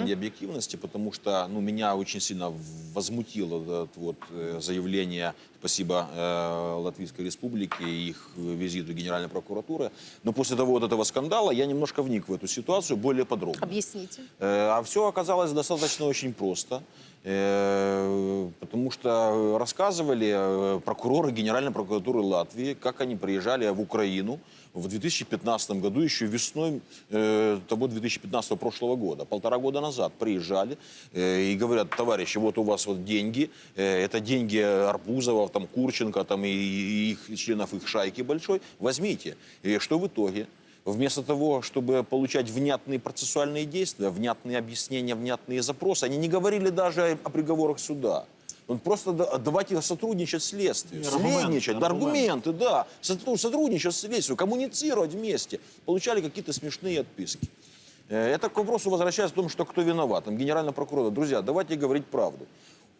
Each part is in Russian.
ради объективности, потому что ну, меня очень сильно возмутило это вот э, заявление, спасибо э, Латвийской Республике и их визиту Генеральной прокуратуры. Но после того вот этого скандала я немножко вник в эту ситуацию более подробно. Объясните. Э, А все оказалось достаточно очень просто, потому что рассказывали э, прокуроры Генеральной прокуратуры Латвии, как они приезжали в Украину в 2015 году, еще весной э, того 2015 прошлого года, полтора года назад приезжали э, и говорят, товарищи, вот у вас вот деньги, э, это деньги Арбузова, там, Курченко там, и их членов их шайки большой, возьмите. И что в итоге? Вместо того, чтобы получать внятные процессуальные действия, внятные объяснения, внятные запросы, они не говорили даже о, приговорах суда. Он просто да- давайте сотрудничать с следствием, Аргументы, следничать, да, аргументы. да, Сотру- сотрудничать с следствием, коммуницировать вместе. Получали какие-то смешные отписки. Это к вопросу возвращается о том, что кто виноват. Там генеральный прокурор. Друзья, давайте говорить правду.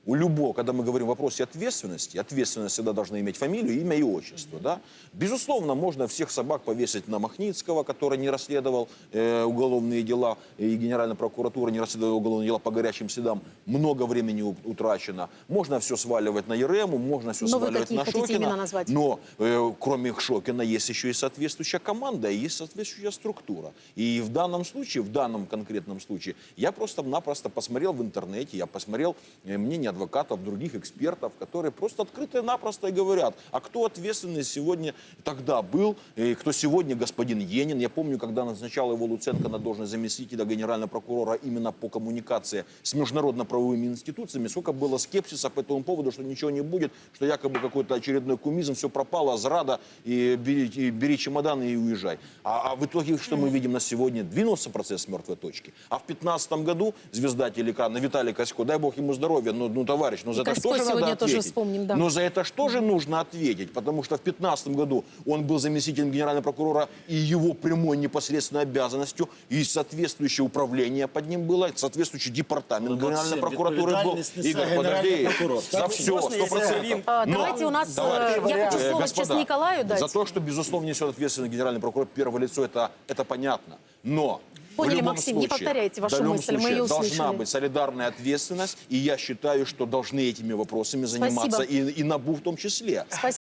У любого, когда мы говорим о вопросе ответственности, ответственность всегда должна иметь фамилию, имя и отчество. Да? Безусловно, можно всех собак повесить на Махницкого, который не расследовал э, уголовные дела, и Генеральная прокуратура не расследовала уголовные дела по горячим следам. Много времени утрачено. Можно все сваливать на Ерему, можно все Но сваливать на Шокина. Но э, кроме Шокина есть еще и соответствующая команда, и есть соответствующая структура. И в данном случае, в данном конкретном случае, я просто-напросто посмотрел в интернете, я посмотрел э, мнение адвокатов, других экспертов, которые просто открыто и напросто и говорят, а кто ответственный сегодня тогда был, и кто сегодня господин Енин. Я помню, когда назначал его Луценко на должность заместителя генерального прокурора именно по коммуникации с международно-правовыми институциями, сколько было скепсиса по этому поводу, что ничего не будет, что якобы какой-то очередной кумизм, все пропало, зрада, и бери, и бери чемоданы и уезжай. А, а в итоге, что мы видим на сегодня? Двинулся процесс с мертвой точки. А в 2015 году звезда телекана Виталий Косько, дай бог ему здоровья, ну, ну товарищ, ну за это Косько что же надо сегодня тоже ответить? вспомним, да. Но за это что же нужно ответить? Потому что в 2015 году он был заместителем генерального прокурора, и его прямой непосредственной обязанностью, и соответствующее управление под ним было, соответствующий департамент Ну, генеральной Максим, прокуратуры был. відповідальність несе Игорь, генеральний подожди, прокурор. за Так, все, можна, сто якщо процентов. А, Но, давайте у нас, товарищ, э, я хочу э, слово господа, сейчас Николаю дать. За то, что, безусловно, несет ответственность генеральный прокурор, первое лицо, это, это понятно. Но Поняли, Максим, не случае, повторяйте вашу мысль, мы случае ее должна услышали. быть солидарная ответственность, и я считаю, что должны этими вопросами заниматься и, и НАБУ в том числе. Спасибо.